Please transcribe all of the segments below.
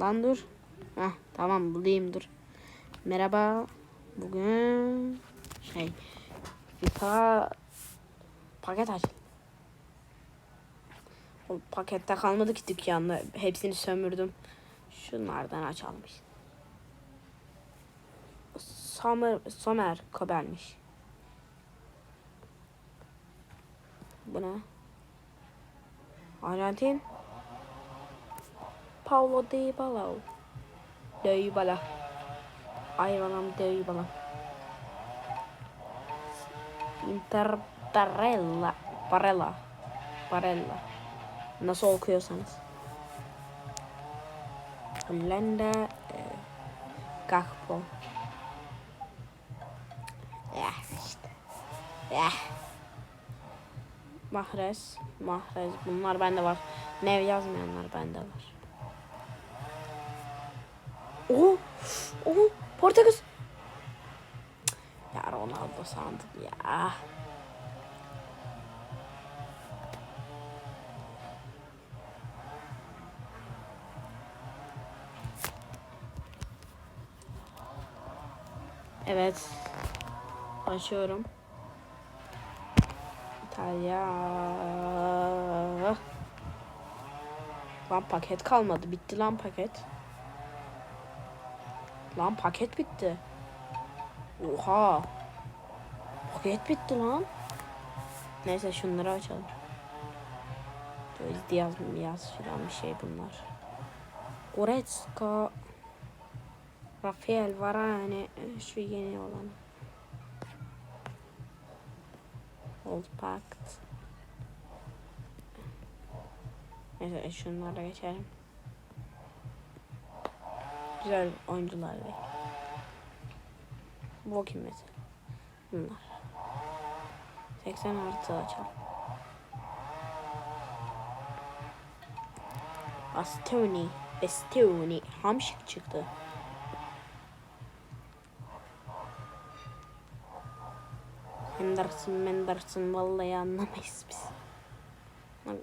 Lan dur. Heh, tamam bulayım dur. Merhaba. Bugün şey FIFA paket aç. O pakette kalmadı ki dükkanda. Hepsini sömürdüm. Şunlardan açalım işte. Somer, Somer Kobel'miş. Bu ne? Arjantin. Paulo Dybala. Dybala. Ay balam Dybala. Inter Barella. Barella. Barella. Nasıl okuyorsanız. Hollanda. E, Gakpo. Ya işte. Ya. Mahrez. Mahrez. Bunlar bende var. Nev yazmayanlar bende var. Oo. Oo. Portekiz. Ya Ronaldo sandım ya. Evet. Açıyorum. İtalya. Lan paket kalmadı. Bitti lan paket. Lan paket bitti. Oha. Paket bitti lan. Neyse şunları açalım. Böyle yaz yaz filan bir şey bunlar. Goretzka. Rafael Varane şu yeni olan. Old Pact. Neyse şunlara geçelim. Güzel oyuncular ve bu kim mesela? Bunlar. 80 artı açalım. Bastoni. Bastoni. Hamşik çıktı. Henderson, Menderson vallahi anlamayız biz.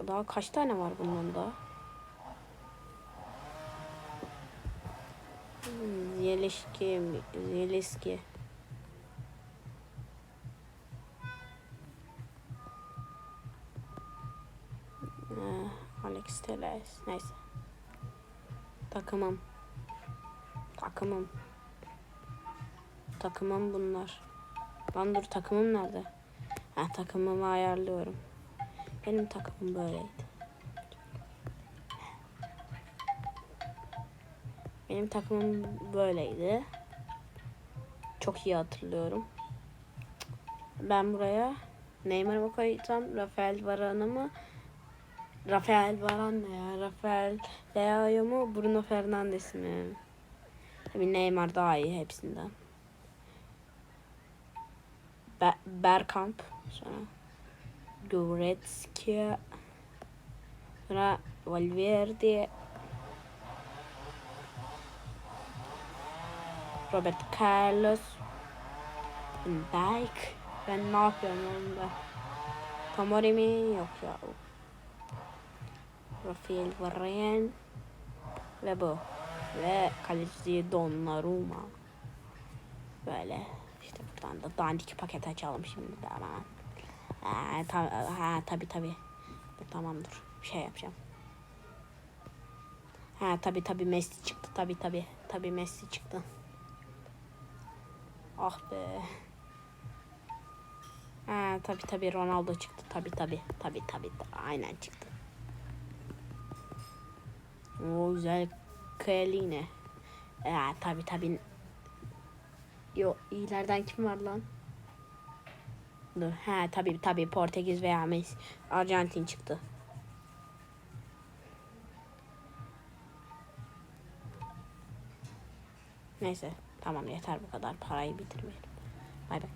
Daha kaç tane var bundan daha? Ziyeleşki, Ziyeleski. Eh, Alex Telles. Neyse. Takımım. Takımım. Takımım bunlar. Lan dur takımım nerede? Ha takımımı ayarlıyorum. Benim takımım böyleydi. Benim takımım böyleydi. Çok iyi hatırlıyorum. Ben buraya Neymar'ı mı koysam, Rafael Varane'ı mı? Rafael Varane ne ya? Rafael Leao mu? Bruno Fernandes mi? Tabii Neymar daha iyi hepsinden. Be Bergkamp sonra Goretzka sonra Valverde Robert Carlos Dijk ben ne yapıyorum onda Tomori mi yok ya Rafael Varane ve bu ve kaleci Donnarumma böyle işte buradan da dandik paket açalım şimdi de hemen. Ha, ta, ha tabi tabi. Tamamdır. Bir şey yapacağım. Ha tabi tabi Messi çıktı. Tabi tabi. Tabi Messi çıktı. Ah be. Ha tabi tabi Ronaldo çıktı. Tabi tabi. Tabi tabi. Aynen çıktı. O güzel Kaeline. Ha tabi tabi. Yo iyilerden kim var lan? Dur. Ha tabi tabi Portekiz veya Messi. Arjantin çıktı. Neyse tamam yeter bu kadar parayı bitirmeyelim. Bay bay.